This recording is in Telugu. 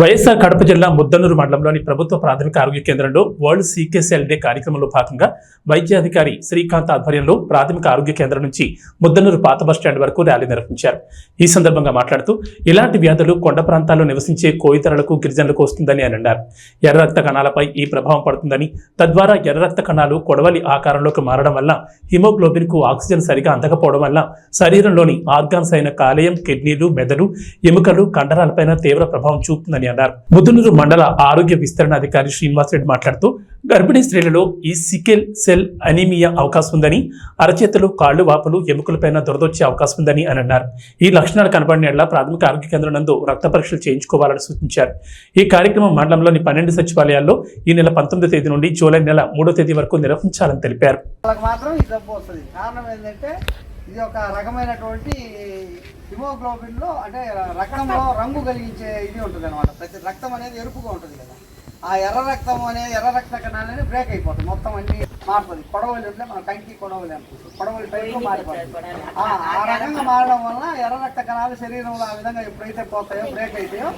వైఎస్ఆర్ కడప జిల్లా ముద్దనూరు మండలంలోని ప్రభుత్వ ప్రాథమిక ఆరోగ్య కేంద్రంలో వరల్డ్ సీకేసీఎల్ డే కార్యక్రమంలో భాగంగా వైద్యాధికారి శ్రీకాంత్ ఆధ్వర్యంలో ప్రాథమిక ఆరోగ్య కేంద్రం నుంచి ముద్దనూరు పాత బస్టాండ్ వరకు ర్యాలీ నిర్వహించారు. ఈ సందర్భంగా మాట్లాడుతూ ఇలాంటి వ్యాధులు కొండ ప్రాంతాల్లో నివసించే కోయితరలకు గిరిజనులకు వస్తుందని ఆయన అన్నారు. ఎర్ర రక్త కణాలపై ఈ ప్రభావం పడుతుందని తద్వారా ఎర్ర రక్త కణాలు కొడవలి ఆకారంలోకి మారడం వల్ల హిమోగ్లోబిన్కు ఆక్సిజన్ సరిగా అందకపోవడం వల్ల శరీరంలోని ఆర్గాన్స్ అయిన కాలేయం కిడ్నీలు మెదడు ఎముకలు కండరాలపైన తీవ్ర ప్రభావం చూపుతుందని అన్నారు. ముద్దునూరు మండల ఆరోగ్య విస్తరణ అధికారి శ్రీనివాస్ రెడ్డి మాట్లాడుతూ గర్భిణీ స్త్రీలలో ఈ సికెల్ సెల్ అనీమియా అవకాశం ఉందని అరచేతులు కాళ్ళు వాపులు ఎముకలపైన దొరదొచ్చే అవకాశం ఉందని అని అన్నారు. ఈ లక్షణాలు కనబడిన ప్రాథమిక ఆరోగ్య కేంద్రం నందు రక్త పరీక్షలు చేయించుకోవాలని సూచించారు. ఈ కార్యక్రమం మండలంలోని పన్నెండు సచివాలయాల్లో ఈ నెల పంతొమ్మిదో తేదీ నుండి జూలై నెల మూడో తేదీ వరకు నిర్వహించాలని తెలిపారు. ఇది ఒక రకమైనటువంటి హిమోగ్లోబిన్లో అంటే రక్తంలో రంగు కలిగించే ఇది ఉంటుంది అనమాట ప్రతి రక్తం అనేది ఎరుపుగా ఉంటుంది కదా. ఆ ఎర్ర రక్తం అనేది ఎర్ర రక్త కణాలు అనేది బ్రేక్ అయిపోతుంది మొత్తం అన్ని మారుతుంది కొడవలి ఉంటే మన కంకి కొడవలి అనుకుంటుంది కొడవలి టైప్ మారిపోతుంది ఆ రకంగా మారడం వలన ఎర్ర రక్త కణాలు శరీరంలో ఆ విధంగా ఎప్పుడైతే పోతాయో బ్రేక్ అయితాయో